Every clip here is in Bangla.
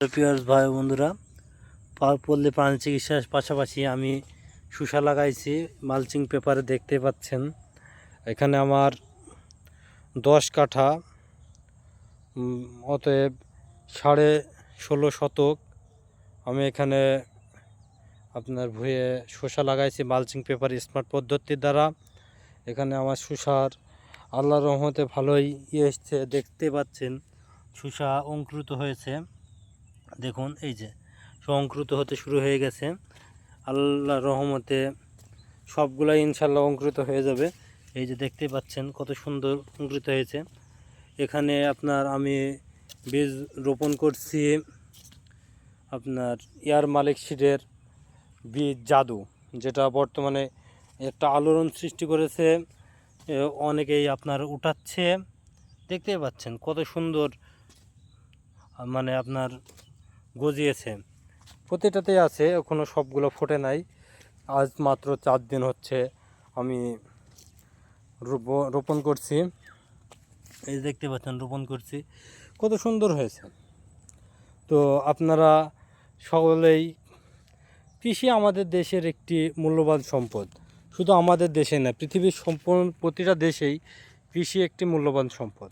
পিয়ার্স ভাই বন্ধুরা পল্লী প্রাণী চিকিৎসার পাশাপাশি আমি শুষা লাগাইছি মালচিং পেপারে দেখতে পাচ্ছেন। এখানে আমার দশ কাঠা অতএব সাড়ে ষোলো শতক আমি এখানে আপনার ভুঁয়ে শসা লাগাইছি মালচিং পেপার স্মার্ট পদ্ধতির দ্বারা। এখানে আমার শুষার আল্লাহ রহমতে ভালোই ইয়ে এসছে, দেখতে পাচ্ছেন শুষা অঙ্কুরিত হয়েছে। দেখুন, এই যে সংক্রুত হতে শুরু হয়ে গেছে। আল্লাহ রহমতে সবগুলাই ইনশাল্লাহ অঙ্কুরিত হয়ে যাবে। এই যে দেখতে পাচ্ছেন কত সুন্দর অঙ্কুরিত হয়েছে। এখানে আপনার আমি বীজ রোপণ করছি, আপনার এয়ার মালিক সিডের বীজ জাদু, যেটা বর্তমানে একটা আলোড়ন সৃষ্টি করেছে। অনেকেই আপনার উঠাচ্ছে। দেখতেই পাচ্ছেন কত সুন্দর মানে আপনার গজিয়েছে। প্রতিটাতেই আছে এখনও সবগুলো ফোটে নাই। আজ মাত্র চার দিন হচ্ছে আমি রোপ- রোপণ করছি। এই দেখতে পাচ্ছেন, রোপণ করছি। কত সুন্দর হয়েছে। তো আপনারা সকলেই, কৃষি আমাদের দেশের একটি মূল্যবান সম্পদ। শুধু আমাদের দেশে না, পৃথিবীর সম্পূর্ণ প্রতিটা দেশেই কৃষি একটি মূল্যবান সম্পদ।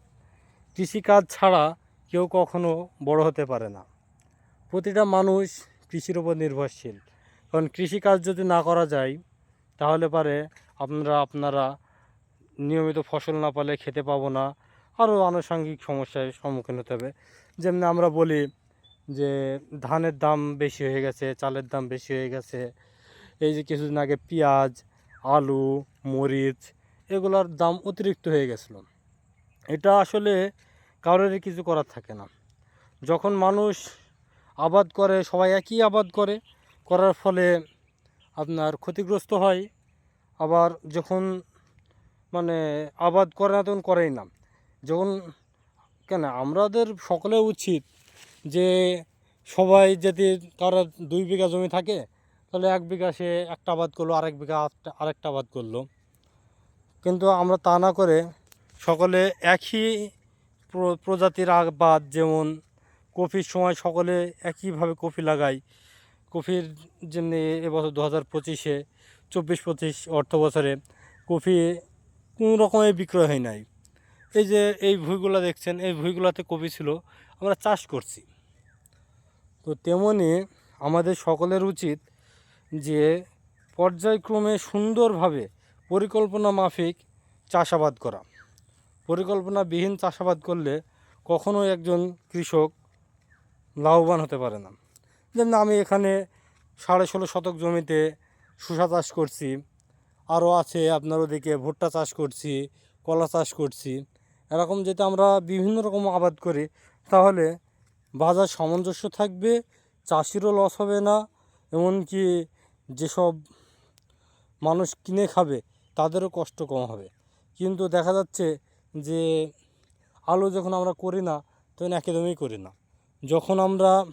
কৃষিকাজ ছাড়া কেউ কখনো বড় হতে পারে না। প্রতিটা মানুষ কৃষির উপর নির্ভরশীল। কারণ কৃষিকাজ যদি না করা যায়, তাহলে পারে আপনারা আপনারা নিয়মিত ফসল না পালে খেতে পাবো না। আরও আনুষঙ্গিক সমস্যার সম্মুখীন হতে হবে। যেমনি আমরা বলি যে, ধানের দাম বেশি হয়ে গেছে, চালের দাম বেশি হয়ে গেছে। এই যে কিছুদিন আগে পেঁয়াজ, আলু, মরিচ এগুলোর দাম অতিরিক্ত হয়ে গেছিল। এটা আসলে কারোরই কিছু করার থাকে না। যখন মানুষ আবাদ করে, সবাই একই আবাদ করে। করার ফলে আপনার ক্ষতিগ্রস্ত হয়। আবার যখন মানে আবাদ করে না তখন করেই না। যখন কেন আমাদের সকলে উচিত যে সবাই যদি কারও দুই বিঘা জমি থাকে, তাহলে এক বিঘা সে একটা আবাদ করল, আরেক বিঘা আরেকটা- আবাদ করল। কিন্তু আমরা তা না করে সকলে একই প্র- প্রজাতির আবাদ, যেমন কপির সময় সকলে একইভাবে কপি লাগাই। কপির জন্য এবছর দু হাজার পঁচিশে, চব্বিশ পঁচিশ অর্থ বছরে কপি কোনো রকমের বিক্রয় হয় নাই। এই যে এই ভুঁইগুলো দেখছেন, এই ভুঁইগুলোতে কপি ছিল, আমরা চাষ করছি। তো তেমনি আমাদের সকলের উচিত যে পর্যায়ক্রমে সুন্দরভাবে পরিকল্পনা মাফিক চাষাবাদ করা। পরিকল্পনাবিহীন চাষাবাদ করলে কখনো একজন কৃষক লাভবান হতে পারে না। যেমন আমি এখানে সাড়ে ষোলো শতক জমিতে শসা চাষ করছি। আরও আছে আপনার ওদিকে ভুট্টা চাষ করছি, কলা চাষ করছি। এরকম যদি আমরা বিভিন্ন রকম আবাদ করি, তাহলে বাজার সামঞ্জস্য থাকবে, চাষিরও লস হবে না, এমনকি যেসব মানুষ কিনে খাবে, তাদেরও কষ্ট কম হবে। কিন্তু দেখা যাচ্ছে যে আলু যখন আমরা করি না, তখন একদমই করি না। যখন আমরা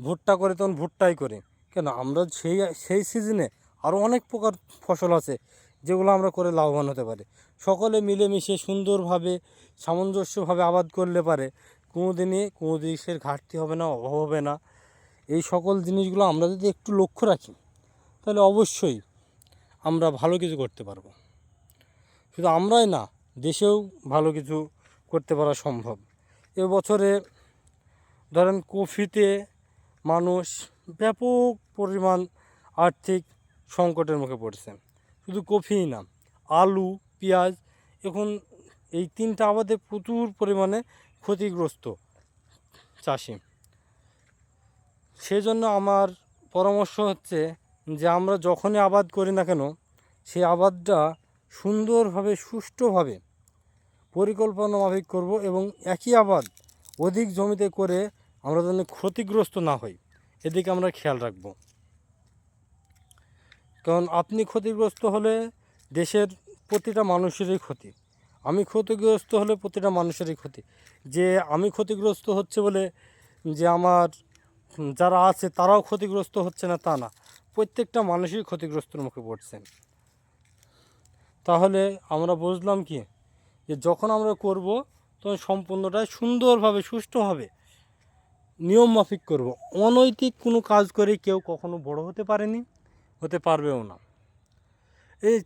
ভুট্টা করি, তখন ভুট্টাই করি। কেন? আমরা সেই সেই সিজনে আরও অনেক প্রকার ফসল আছে যেগুলো আমরা করে লাভবান হতে পারি। সকলে মিলেমিশে সুন্দরভাবে, সামঞ্জস্যভাবে আবাদ করলে পারে। কোনো দিনই কোনো জিনিসের ঘাটতি হবে না, অভাব হবে না। এই সকল জিনিসগুলো আমরা যদি একটু লক্ষ্য রাখি, তাহলে অবশ্যই আমরা ভালো কিছু করতে পারব। শুধু আমরাই না, দেশেও ভালো কিছু করতে পারা সম্ভব। এবছরে ধরেন কফিতে মানুষ ব্যাপক পরিমাণ আর্থিক সংকটের মুখে পড়ছে। শুধু কফিই না, আলু, পেঁয়াজ, এখন এই তিনটা আবাদে প্রচুর পরিমাণে ক্ষতিগ্রস্ত চাষি। সেজন্য আমার পরামর্শ হচ্ছে যে আমরা যখনই আবাদ করি না কেন সেই আবাদটা সুন্দরভাবে, সুষ্ঠুভাবে পরিকল্পনা মাফিক করব এবং একই আবাদ অধিক জমিতে করে আমরা যেন ক্ষতিগ্রস্ত না হই। এদিকে আমরা খেয়াল রাখব। কারণ আপনি ক্ষতিগ্রস্ত হলে দেশের প্রতিটা মানুষেরই ক্ষতি। আমি ক্ষতিগ্রস্ত হলে প্রতিটা মানুষেরই ক্ষতি। যে আমি ক্ষতিগ্রস্ত হচ্ছে বলে যে আমার যারা আছে তারাও ক্ষতিগ্রস্ত হচ্ছে না তা না। প্রত্যেকটা মানুষই ক্ষতিগ্রস্তর মুখে পড়ছেন। তাহলে আমরা বুঝলাম কি যে যখন আমরা করব, তখন সম্পূর্ণটাই সুন্দরভাবে, সুষ্ঠুভাবে নিয়ম মাফিক করব। অনৈতিক কোনো কাজ করে কেউ কখনো বড় হতে পারেনি, হতে পারবেও না। এই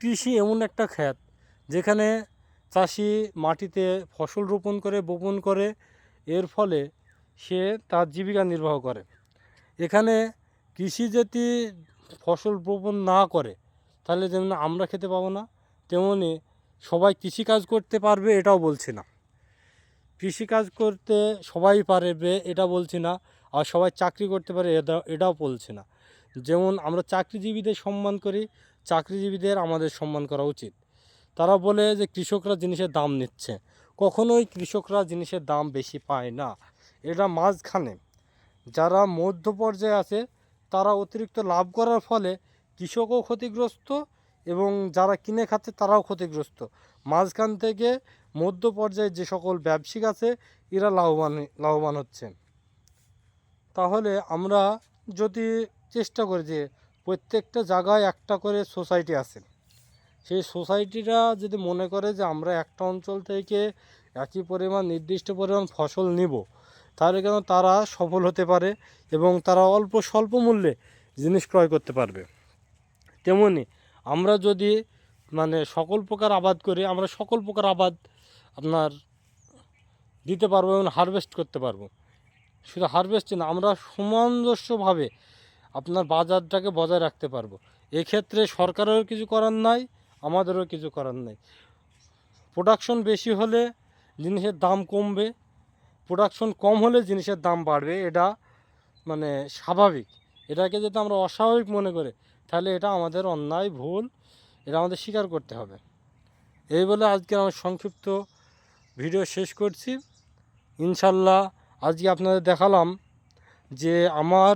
কৃষি এমন একটা খ্যাত, যেখানে চাষি মাটিতে ফসল রোপণ করে, বপন করে, এর ফলে সে তার জীবিকা নির্বাহ করে। এখানে কৃষি যদি ফসল বপন না করে, তাহলে যেমন আমরা খেতে পাবো না, তেমনি সবাই কৃষিকাজ করতে পারবে এটাও বলছি না। কৃষিকাজ করতে সবাই পারবে এটা বলছি না, আর সবাই চাকরি করতে পারে এটা এটাও বলছি না। যেমন আমরা চাকরিজীবীদের সম্মান করি, চাকরিজীবীদের আমাদের সম্মান করা উচিত। তারা বলে যে কৃষকরা জিনিসের দাম নিচ্ছে। কখনোই কৃষকরা জিনিসের দাম বেশি পায় না। এটা মাঝখানে। যারা মধ্য পর্যায়ে আছে, তারা অতিরিক্ত লাভ করার ফলে কৃষকও ক্ষতিগ্রস্ত এবং যারা কিনে খাচ্ছে তারাও ক্ষতিগ্রস্ত। মাঝখান থেকে মধ্য পর্যায়ে যে সকল ব্যবসায়িক আছে, এরা লাভবান লাভবান হচ্ছেন। তাহলে আমরা যদি চেষ্টা করি যে প্রত্যেকটা জায়গায় একটা করে সোসাইটি আছে, সেই সোসাইটিরা যদি মনে করে যে আমরা একটা অঞ্চল থেকে একই পরিমাণ, নির্দিষ্ট পরিমাণ ফসল নিব, তাহলে কেন তারা সফল হতে পারে এবং তারা অল্প স্বল্প মূল্যে জিনিস ক্রয় করতে পারবে। তেমনি আমরা যদি মানে সকল প্রকার আবাদ করি, আমরা সকল প্রকার আবাদ আপনার দিতে পারব এবং হারভেস্ট করতে পারব। শুধু হারভেস্ট না, আমরা সামঞ্জস্যভাবে আপনার বাজারটাকে বজায় রাখতে পারব। এক্ষেত্রে সরকারেরও কিছু করার নাই, আমাদেরও কিছু করার নাই। প্রোডাকশন বেশি হলে জিনিসের দাম কমবে প্রোডাকশন কম হলে জিনিসের দাম বাড়বে, এটা মানে স্বাভাবিক। এটাকে যদি আমরা অস্বাভাবিক মনে করি তাহলে এটা আমাদের অন্যায়, ভুল, এটা আমাদের স্বীকার করতে হবে। এই বলে আজকে আমার সংক্ষিপ্ত ভিডিও শেষ করছি। ইনশাল্লাহ আজকে আপনাদের দেখালাম যে আমার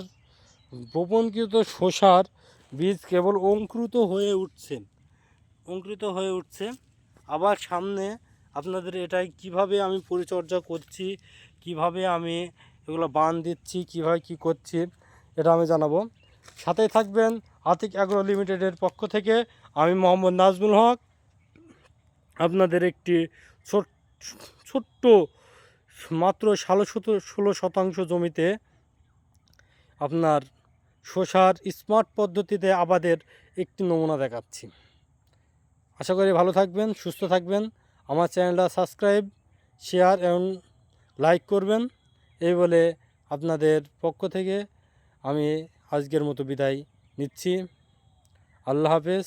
বপনকৃত শসার বীজ কেবল অঙ্কুরিত হয়ে উঠছে, অঙ্কুরিত হয়ে উঠছে। আবার সামনে আপনাদের এটাই কীভাবে আমি পরিচর্যা করছি, কীভাবে আমি এগুলো বান দিচ্ছি, কীভাবে কি করছি, এটা আমি জানাব। সাথেই থাকবেন। আতিক অ্যাগ্রো লিমিটেডের পক্ষ থেকে আমি মোহাম্মদ নাজমুল হক। আপনাদের একটি ছোট- ছোট্ট মাত্র ষোলো ষোলো শতাংশ জমিতে আপনার শসার স্মার্ট পদ্ধতিতে আবাদের একটি নমুনা দেখাচ্ছি। আশা করি ভালো থাকবেন, সুস্থ থাকবেন। আমার চ্যানেলটা সাবস্ক্রাইব, শেয়ার এবং লাইক করবেন। এই বলে আপনাদের পক্ষ থেকে আমি আজকের মতো বিদায় নিচ্ছি। আল্লাহ হাফেজ।